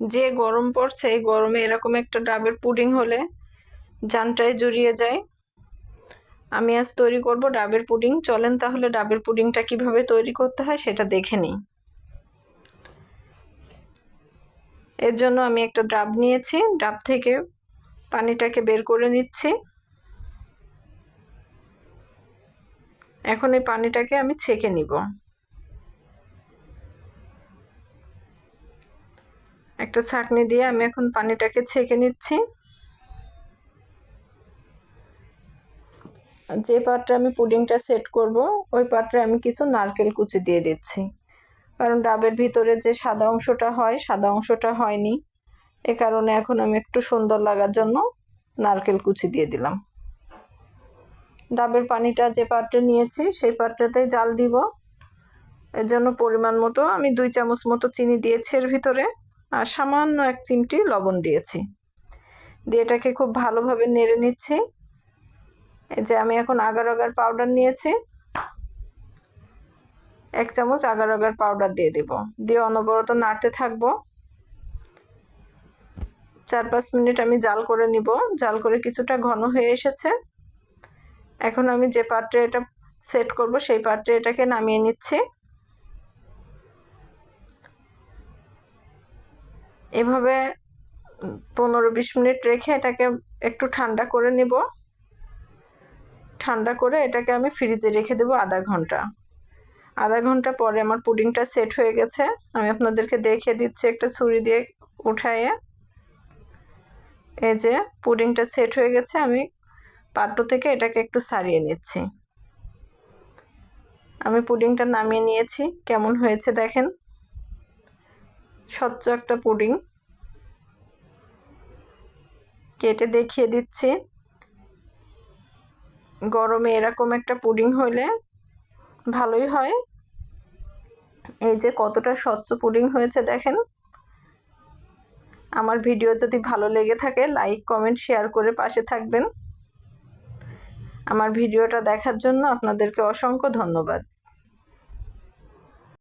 যে গরম পড়ছে, এই গরমে এরকম একটা ডাবের পুডিং হলে জানটায় জড়িয়ে যায়। আমি আজ তৈরি করব ডাবের পুডিং। চলেন তাহলে ডাবের পুডিংটা কীভাবে তৈরি করতে হয় সেটা দেখে নিই। এর জন্য আমি একটা ডাব নিয়েছি। ডাব থেকে পানিটাকে বের করে নিচ্ছি। এখন এই পানিটাকে আমি ছেঁকে নিব। একটা ছাঁকনি দিয়ে আমি এখন পানিটাকে ছেঁকে নিচ্ছি। যে পাত্রে আমি পুডিংটা সেট করব, ওই পাত্রে আমি কিছু নারকেল কুচি দিয়ে দিচ্ছি। কারণ ডাবের ভিতরে যে সাদা অংশটা হয়, সাদা অংশটা হয়নি। এ কারণে এখন আমি একটু সুন্দর লাগার জন্য নারকেল কুচি দিয়ে দিলাম। ডাবের পানিটা যে পাত্রে নিয়েছি, সেই পাত্রতেই জাল দিব। এর জন্য পরিমাণ মতো আমি দুই চামচ মতো চিনি দিয়েছি এর ভিতরে। আর সামান্য এক চিমটি লবণ দিয়েছি। দিয়ে এটাকে খুব ভালোভাবে নেড়ে নিচ্ছি। এই যে আমি এখন আগার আগার পাউডার নিয়েছি। এক চামচ আগার আগার পাউডার দিয়ে দেব। দিয়ে অনবরত নাড়তে থাকব। চার পাঁচ মিনিট আমি জাল করে নিব। জাল করে কিছুটা ঘন হয়ে এসেছে। এখন আমি যে পাত্রে এটা সেট করব, সেই পাত্রে এটাকে নামিয়ে নিচ্ছি। এভাবে পনেরো বিশ মিনিট রেখে এটাকে একটু ঠান্ডা করে নিব। ঠান্ডা করে এটাকে আমি ফ্রিজে রেখে দেবো আধা ঘণ্টা। আধা ঘণ্টা পরে আমার পুডিংটা সেট হয়ে গেছে। আমি আপনাদেরকে দেখে দিচ্ছি একটা ছুরি দিয়ে উঠাইয়ে এই যে পুডিংটা সেট হয়ে গেছে, আমি পাত্র থেকে এটাকে একটু সারিয়ে নিচ্ছি। আমি পুডিংটা নামিয়ে নিয়েছি। কেমন হয়েছে দেখেন। স্বচ্ছ একটা পুডিং। কেটে দেখিয়ে দিচ্ছি। গরমে এরকম একটা পুডিং হলে ভালোই হয়। এই যে কতটা স্বচ্ছ পুডিং হয়েছে দেখেন। আমার ভিডিও যদি ভালো লেগে থাকে, লাইক, কমেন্ট, শেয়ার করে পাশে থাকবেন। আমার ভিডিওটা দেখার জন্য আপনাদেরকে অসংখ্য ধন্যবাদ।